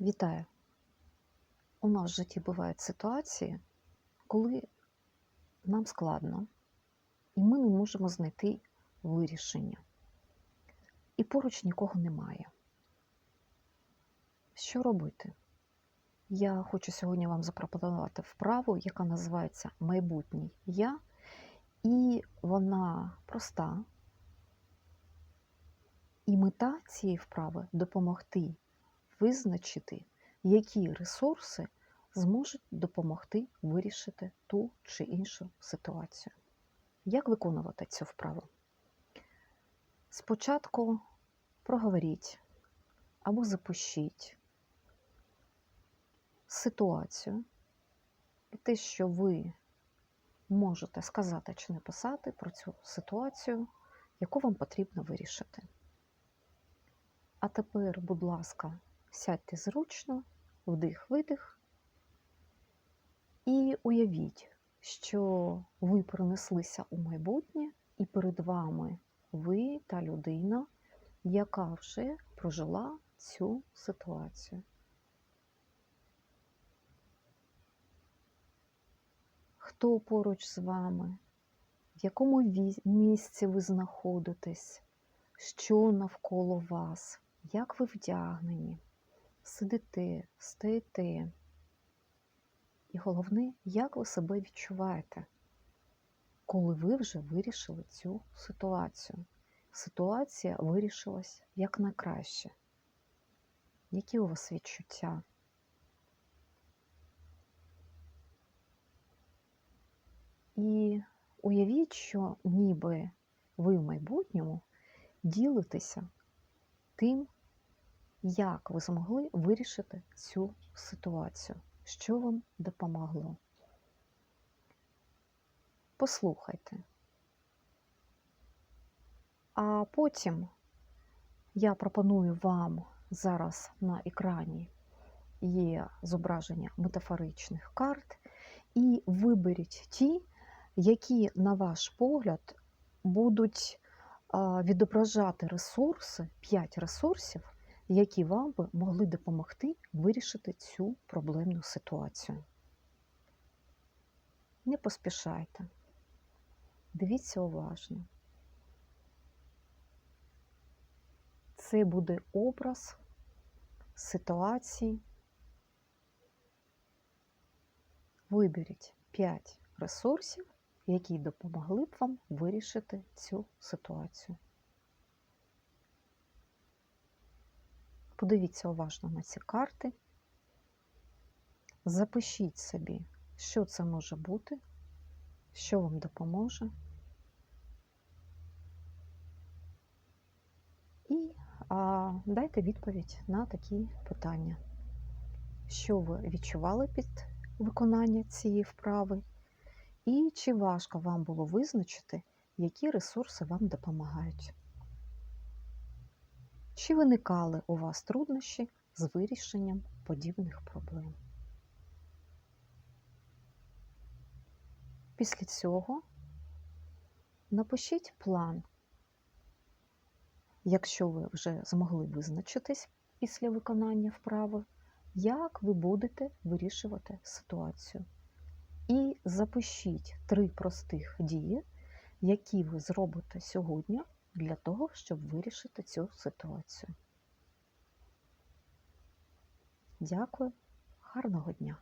Вітаю! У нас в житті бувають ситуації, коли нам складно, і ми не можемо знайти вирішення. І поруч нікого немає. Що робити? Я хочу сьогодні вам запропонувати вправу, яка називається Майбутній я, і вона проста. І мета цієї вправи допомогти визначити, які ресурси зможуть допомогти вирішити ту чи іншу ситуацію. Як виконувати цю вправу? Спочатку проговоріть або запишіть ситуацію і те, що ви можете сказати чи написати про цю ситуацію, яку вам потрібно вирішити. А тепер, будь ласка, сядьте зручно, вдих-видих, і уявіть, що ви перенеслися у майбутнє, і перед вами ви та людина, яка вже прожила цю ситуацію. Хто поруч з вами? В якому місці ви знаходитесь? Що навколо вас? Як ви вдягнені? Сидите, стоїте? І головне, як ви себе відчуваєте, коли ви вже вирішили цю ситуацію. Ситуація вирішилась як на краще. Які у вас відчуття? І уявіть, що ніби ви в майбутньому ділитеся тим, як ви змогли вирішити цю ситуацію, що вам допомогло. Послухайте. А потім я пропоную вам зараз на екрані є зображення метафоричних карт, і виберіть ті, які, на ваш погляд, будуть відображати ресурси, 5 ресурсів, які вам би могли допомогти вирішити цю проблемну ситуацію. Не поспішайте, дивіться уважно. Це буде образ ситуації. Виберіть 5 ресурсів, які допомогли б вам вирішити цю ситуацію. Подивіться уважно на ці карти, запишіть собі, що це може бути, що вам допоможе. І а, дайте відповідь на такі питання. Що ви відчували під виконання цієї вправи? І чи важко вам було визначити, які ресурси вам допомагають? Чи виникали у вас труднощі з вирішенням подібних проблем? Після цього напишіть план, якщо ви вже змогли визначитись після виконання вправи, як ви будете вирішувати ситуацію. І запишіть три простих дії, які ви зробите сьогодні для того, щоб вирішити цю ситуацію. Дякую, гарного дня!